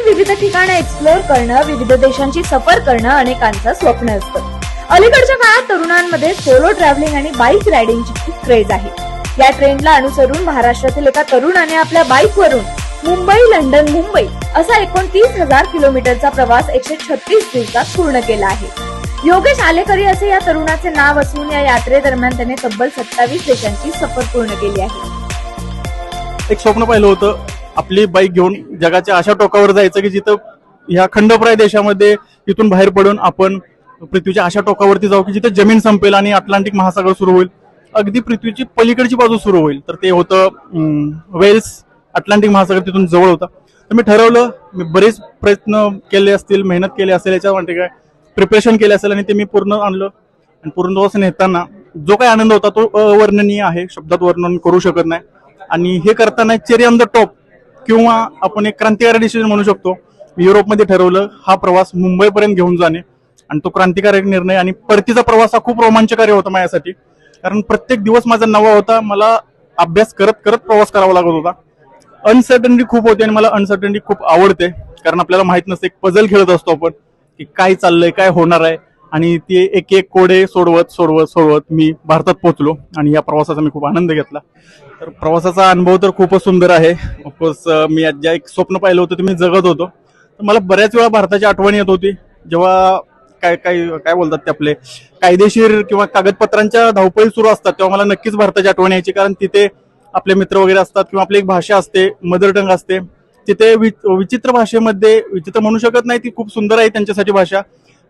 विविध ठिकाणं एक्सप्लोअर करणं विविध देशांची सफर करणं अनेकांचं स्वप्न असतं. अलीकडच्या काळात तरुणांमध्ये सोलो ट्रॅव्हलिंग आणि बाईक रायडिंगची खूप क्रेज आहे. या ट्रेंडला अनुसरून महाराष्ट्रातील एका तरुणाने आपल्या बाईकवरून मुंबई लंडन मुंबई असा एकोणतीस हजार किलोमीटरचा प्रवास एकशे छत्तीस दिवसात पूर्ण केला आहे. योगेश आलेकरी असे या तरुणाचे नाव असून या यात्रेदरम्यान त्याने तब्बल सत्तावीस देशांची सफर पूर्ण केली आहे. एक स्वप्न पाहिलं होतं. आपली बाईक घेऊन जगाच्या अशा टोकावर जायचं की जिथं ह्या खंडप्राय देशामध्ये तिथून बाहेर पडून आपण पृथ्वीच्या अशा टोकावरती जाऊ की जिथं जमीन संपेल आणि अटलांटिक महासागर सुरू होईल. अगदी पृथ्वीची पलीकडची बाजू सुरू होईल. तर ते होतं वेल्स अटलांटिक महासागर तिथून जवळ होता. तर मी ठरवलं मी बरेच प्रयत्न केले असतील मेहनत केली असेल याच्यामध्ये काय प्रिपरेशन केले असेल आणि ते मी पूर्ण आणलं. आणि पूर्ण दिवस नेताना जो काही आनंद होता तो अवर्णनीय आहे शब्दात वर्णन करू शकत नाही. आणि हे करताना चेरी ऑन द टॉप किंवा आपण एक क्रांतिकारी डिसिजन म्हणू शकतो. युरोपमध्ये ठरवलं हा प्रवास मुंबईपर्यंत घेऊन जाणे. आणि तो क्रांतिकारक निर्णय आणि परतीचा प्रवास हा खूप रोमांचकारी होता माझ्यासाठी. कारण प्रत्येक दिवस माझा नवा होता मला अभ्यास करत करत प्रवास करावा लागत होता. अनसर्टनिटी खूप होती आणि मला अनसर्टनिटी खूप आवडते. कारण आपल्याला माहीत नसते एक पझल खेळत असतो आपण की काय चाललंय काय होणार आहे. आणि ते एक एक कोडे सोडवत सोडवत सोडवत मी भारतात पोहोचलो आणि या प्रवासाचा मी खूप आनंद घेतला. तर प्रवासाचा अनुभव तर खूपच सुंदर आहे. ऑफकोर्स मी आज ज्या एक स्वप्न पाहिलं होतं ते मी जगत होतो. तर मला बऱ्याच वेळा भारताची आठवण येत होती. जेव्हा काय काय काय बोलतात ते आपले कायदेशीर किंवा कागदपत्रांच्या धावपळी सुरू असतात तेव्हा मला नक्कीच भारताची आठवण यायची. कारण तिथे आपले मित्र वगैरे असतात किंवा आपली एक भाषा असते मदर टंग असते. तिथे वि- विचित्र भाषेमध्ये विचित्र म्हणू शकत नाही ती खूप सुंदर आहे त्यांच्यासाठी भाषा.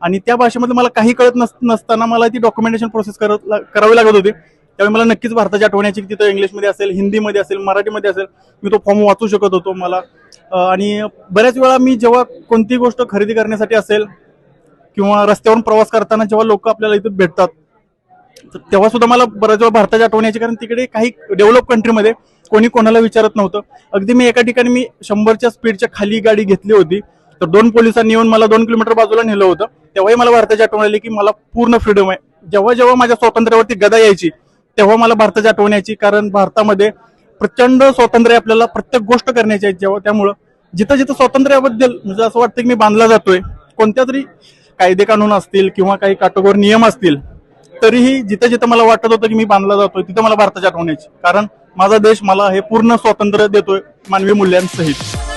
आणि त्या भाषेमध्ये मला काही कळत नस नसताना मला ती डॉक्युमेंटेशन प्रोसेस करत ला- करावी लागत होती. त्यावेळी मला नक्कीच भारताची आठवण्याची तिथं इंग्लिशमध्ये असेल हिंदीमध्ये असेल मराठीमध्ये असेल मी तो फॉर्म वाचू शकत होतो मला. आणि बऱ्याच वेळा मी जेव्हा कोणती गोष्ट खरेदी करण्यासाठी असेल किंवा रस्त्यावरून प्रवास करताना जेव्हा लोक आपल्याला इथं भेटतात तेव्हा सुद्धा मला बऱ्याच वेळा भारताची आठवण यायची कारण तिकडे काही डेव्हलप कंट्रीमध्ये कोणी कोणाला विचारत नव्हतं. अगदी मी एका ठिकाणी मी शंभरच्या स्पीडच्या खाली गाडी घेतली होती. तर दोन पोलिसांनी येऊन मला दोन किलोमीटर बाजूला नेलं होतं. तेव्हाही मला भारताची आठवण आली की मला पूर्ण फ्रीडम आहे. जेव्हा जेव्हा माझ्या स्वातंत्र्यावरती गदा यायची तेव्हा मला भारताची आठवण यायची. कारण भारतामध्ये प्रचंड स्वातंत्र्य आपल्याला प्रत्येक गोष्ट करण्याची आहे जेव्हा त्यामुळं. जिथं जिथं स्वातंत्र्याबद्दल म्हणजे असं वाटतं की मी बांधला जातोय कोणत्या तरी कायदे कानून असतील किंवा काही काटोकोर नियम असतील तरीही जिथं जिथं मला वाटत होतं की मी बांधला जातोय तिथं मला भारताची आठवण यायची. कारण माझा देश मला हे पूर्ण स्वातंत्र्य देतोय मानवी मूल्यांसहित.